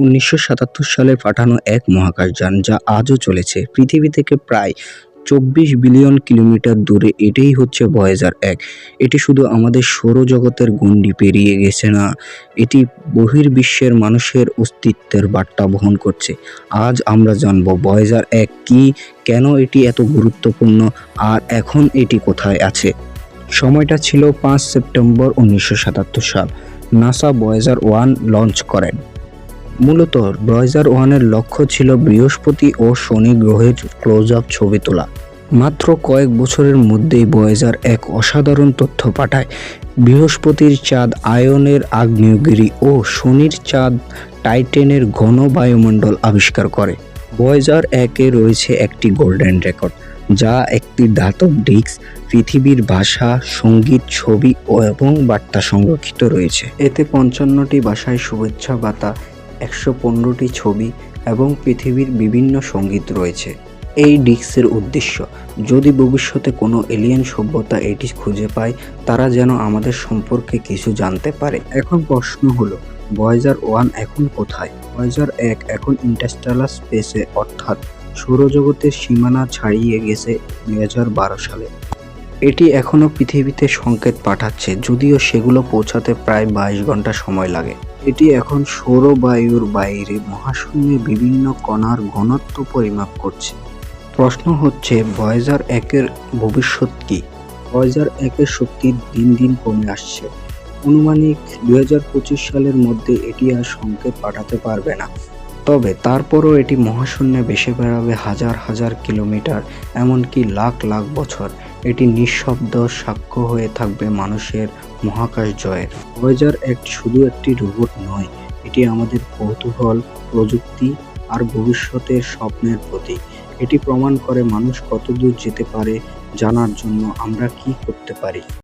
উনিশশো সাতাত্তর সালে পাঠানো এক মহাকাশযান যা আজও চলেছে। পৃথিবী থেকে প্রায় চব্বিশ বিলিয়ন কিলোমিটার দূরে, এটাই হচ্ছে ভয়েজার এক। এটি শুধু আমাদের সৌরজগতের গণ্ডি পেরিয়ে গেছে না, এটি বহির্বিশ্বের মানুষের অস্তিত্বের বার্তা বহন করছে। আজ আমরা জানব ভয়েজার এক কি, কেন এটি এত গুরুত্বপূর্ণ, আর এখন এটি কোথায় আছে? সময়টা ছিল পাঁচ সেপ্টেম্বর উনিশশো সাতাত্তর সাল। নাসা ভয়েজার ওয়ান লঞ্চ করেন। মূলত ভয়েজার ওয়ানের লক্ষ্য ছিল বৃহস্পতি ও শনি গ্রহের ক্লোজ আপ ছবি তোলা। মাত্র কয়েক বছরের মধ্যেই ভয়েজার এক অসাধারণ তথ্য পাঠায়। বৃহস্পতির চাঁদ আয়নের আগ্নেয়গিরি ও শনির চাঁদ টাইটেনের ঘন বায়ুমণ্ডল আবিষ্কার করে। ভয়েজার একে রয়েছে একটি গোল্ডেন রেকর্ড, যা একটি ধাতব ডিস্ক, পৃথিবীর ভাষা, সংগীত, ছবি এবং বার্তা সংরক্ষিত রয়েছে। এতে পঞ্চান্নটি ভাষায় শুভেচ্ছা, বার্তা একশো পনেরোটি ছবি এবং পৃথিবীর বিভিন্ন সংগীত রয়েছে। এই ডিস্কের উদ্দেশ্য, যদি ভবিষ্যতে কোনো এলিয়েন সভ্যতা এটি খুঁজে পায়, তারা যেন আমাদের সম্পর্কে কিছু জানতে পারে। এখন প্রশ্ন হলো ভয়েজার ওয়ান এখন কোথায়? ভয়েজার এক এখন ইন্টারস্টেলার স্পেসে অর্থাৎ সৌরজগতের সীমানা ছাড়িয়ে গেছে দু হাজার বারো সালে। এটি এখনও পৃথিবীতে সংকেত পাঠাচ্ছে, যদিও সেগুলো পৌঁছাতে প্রায় বাইশ ঘণ্টা সময় লাগে। এটি এখন সৌরবায়ুর বাইরে মহাশূন্যে বিভিন্ন কণার ঘনত্ব পরিমাপ করছে। প্রশ্ন হচ্ছে, ভয়েজার একের ভবিষ্যৎ কি? ভয়েজার একের শক্তি দিন দিন কমে আসছে। অনুমানিক দুই সালের মধ্যে এটি আর সংকেত পাঠাতে পারবে না। তবে তারপরও এটি মহাশূন্যে ভেসে বেড়াবে হাজার হাজার কিলোমিটার, এমনকি লাখ লাখ বছর। এটি নিঃশব্দ সাক্ষ্য হয়ে থাকবে মানুষের মহাকাশ জয়ের। ভয়েজার এক শুধু একটি রোবট নয়, এটি আমাদের কৌতূহল, প্রযুক্তি আর ভবিষ্যতের স্বপ্নের প্রতীক। এটি প্রমাণ করে মানুষ কতদূর যেতে পারে জানার জন্য আমরা কি করতে পারি।